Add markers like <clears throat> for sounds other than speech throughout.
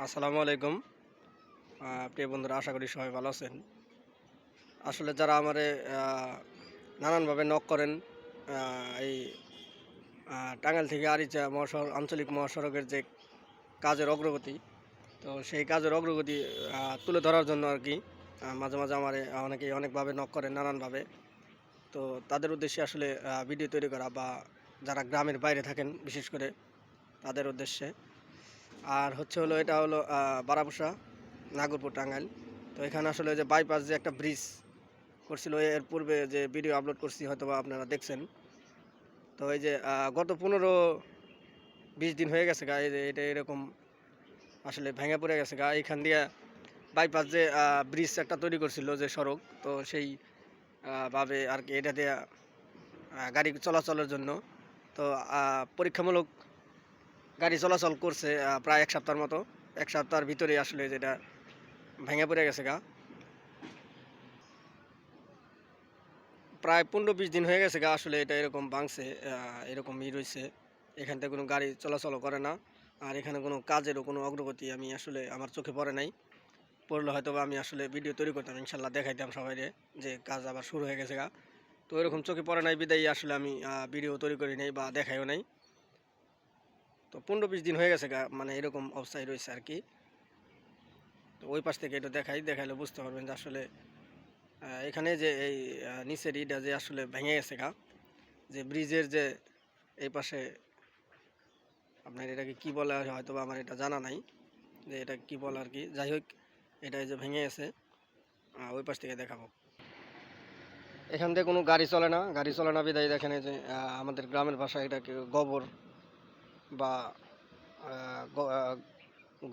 আসসালামু আলাইকুম। প্রিয় বন্ধুরা, আশা করি সবাই ভালো আছেন। আসলে যারা আমারে নানানভাবে নক করেন এই টাঙ্গাইল থেকে আরিচা মহাসড়ক আঞ্চলিক মহাসড়কের যে কাজের অগ্রগতি, তো সেই কাজের অগ্রগতি তুলে ধরার জন্য আর কি মাঝে মাঝে আমার অনেকেই অনেকভাবে নক করেন নানানভাবে। তো তাদের উদ্দেশ্যে আসলে ভিডিও তৈরি করা বা যারা গ্রামের বাইরে থাকেন, বিশেষ করে তাদের উদ্দেশ্যে আর হচ্ছে হলো এটা হলো বারাবসা নাগরপুর, টাঙ্গাইল। তো এখানে আসলে যে বাইপাস যে একটা ব্রিজ করছিল এর পূর্বে যে ভিডিও আপলোড করছি হয়তো বা আপনারা দেখছেন। তো এই যে গত পনেরো বিশ দিন হয়ে গেছে গা এটা এরকম আসলে ভেঙে পড়ে গেছে গা। এইখান দিয়ে বাইপাস যে ব্রিজ একটা তৈরি করছিল যে সড়ক, তো সেই ভাবে আর কি এটা দিয়ে গাড়ি চলাচলের জন্য। তো পরীক্ষামূলক গাড়ি চলাচল করছে প্রায় এক সপ্তাহের মতো। এক সপ্তাহের ভিতরে আসলে যেটা ভেঙে পড়ে গেছে গা। প্রায় পনেরো বিশ দিন হয়ে গেছে গা আসলে এটা এরকম ভাঙছে আহ, এরকম ই রয়েছে। এখান থেকে কোনো গাড়ি চলাচলও করে না। আর এখানে কোনো কাজেরও কোনো অগ্রগতি আমি আসলে আমার চোখে পড়ে নাই। পড়লে হয়তো আমি আসলে ভিডিও তৈরি করতাম ইনশাল্লাহ দেখাইতাম সবাই যে কাজ আবার শুরু হয়ে গেছে গা। তো এরকম চোখে পড়ে নাই বিদায়ী আসলে আমি ভিডিও তৈরি করি নাই বা দেখাইও নাই। তো পনেরো বিশ দিন হয়ে গেছে মানে এরকম অবস্থায় রয়েছে আর কি। তো ওই পাশ থেকে এটা দেখাই, দেখাইলে বুঝতে পারবেন যে আসলে এখানে যে এই নিচের ইটা যে আসলে ভেঙে গেছে গা, যে ব্রিজের যে এই পাশে আপনার এটাকে কি বলে হয়তো আমার এটা জানা নাই, যে এটা কি বলে আর কি। যাই হোক, এটা যে ভেঙে গেছে ওই পাশ থেকে দেখাবো। এখান থেকে কোনো গাড়ি চলে না, গাড়ি চলে না, বিদায় দেখেন যে আমাদের গ্রামের ভাষায় এটাকে গোবর বা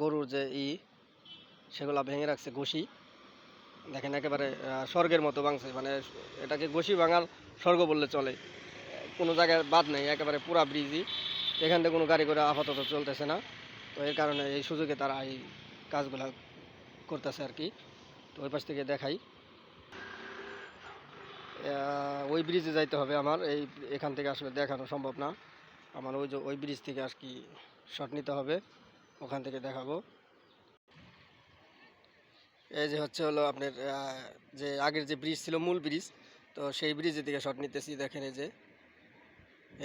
গরুর যে ই, সেগুলা ভেঙে রাখছে ঘষি। দেখেন একেবারে স্বর্গের মতো ভাঙছে। মানে এটাকে ঘষি ভাঙার স্বর্গ বললে চলে। কোনো জায়গায় বাদ নেই, একেবারে পুরা ব্রিজই। এখান থেকে কোনো গাড়ি করে আপাতত চলতেছে না। তো এর কারণে এই সুযোগে তারা এই কাজগুলা করতেছে আর কি। তো ওই পাশ থেকে দেখাই। ওই ব্রিজে যাইতে হবে আমার। এই এখান থেকে আসলে দেখানো সম্ভব না। আমার ওই যে ওই ব্রিজ থেকে আর কি শট নিতে হবে। ওখান থেকে দেখাবো। এই যে হচ্ছে হলো আপনার যে আগের যে ব্রিজ ছিল, মূল ব্রিজ তো সেই ব্রিজের দিকে শট নিতেছি, দেখেন এই যে।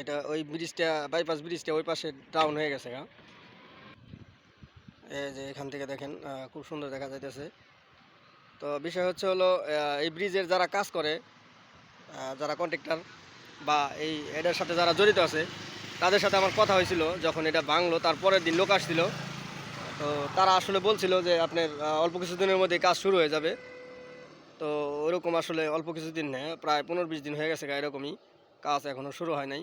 এটা ওই ব্রিজটা বাইপাস ব্রিজটা ওই পাশে ডাউন হয়ে গেছে গা। এই যে এখান থেকে দেখেন খুব সুন্দর দেখা যাইতেছে। তো বিষয় হচ্ছে হলো এই ব্রিজের যারা কাজ করে যারা কন্ট্রাক্টর বা এই এটার সাথে যারা জড়িত আছে তাদের সাথে আমার কথা হয়েছিল যখন এটা ভাঙলো, তারপরের দিন লোক আসছিল। তো তারা আসলে বলছিল যে আপনার অল্প কিছুদিনের মধ্যে কাজ শুরু হয়ে যাবে। তো ওরকম আসলে অল্প কিছুদিন হ্যাঁ প্রায় পনেরো বিশ দিন হয়ে গেছে এরকমই। কাজ এখনও শুরু হয় নাই।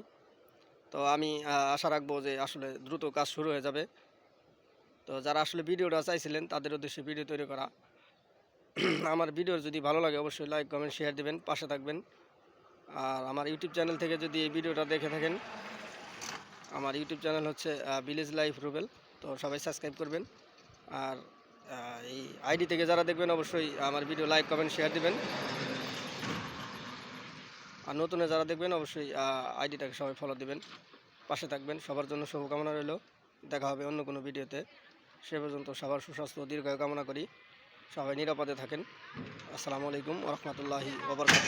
তো আমি আশা রাখব যে আসলে দ্রুত কাজ শুরু হয়ে যাবে। তো যারা আসলে ভিডিওটা চাইছিলেন, তাদের উদ্দেশ্যে ভিডিও তৈরি করা। <clears throat> আমার ভিডিও যদি ভালো লাগে, অবশ্যই লাইক, কমেন্ট, শেয়ার দেবেন, পাশে থাকবেন। আর আমার ইউটিউব চ্যানেল থেকে যদি এই ভিডিওটা দেখে থাকেন আমার ইউটিউব চ্যানেল হচ্ছে ভিলেজ লাইফ রুবেল তো সবাই সাবস্ক্রাইব করবেন। আর এই আইডি থেকে যারা দেখবেন, অবশ্যই আমার ভিডিও লাইক কমেন্ট শেয়ার দেবেন। আর নতুনে যারা দেখবেন, অবশ্যই আইডিটাকে সবাই ফলো দিবেন। পাশে থাকবেন। সবার জন্য শুভকামনা রইল। দেখা হবে অন্য কোনো ভিডিওতে। সে পর্যন্ত সবার সুস্বাস্থ্য দীর্ঘায়ু কামনা করি। সবাই নিরাপদে থাকেন। আসসালামু আলাইকুম রহমতুল্লাহি ওবরকাত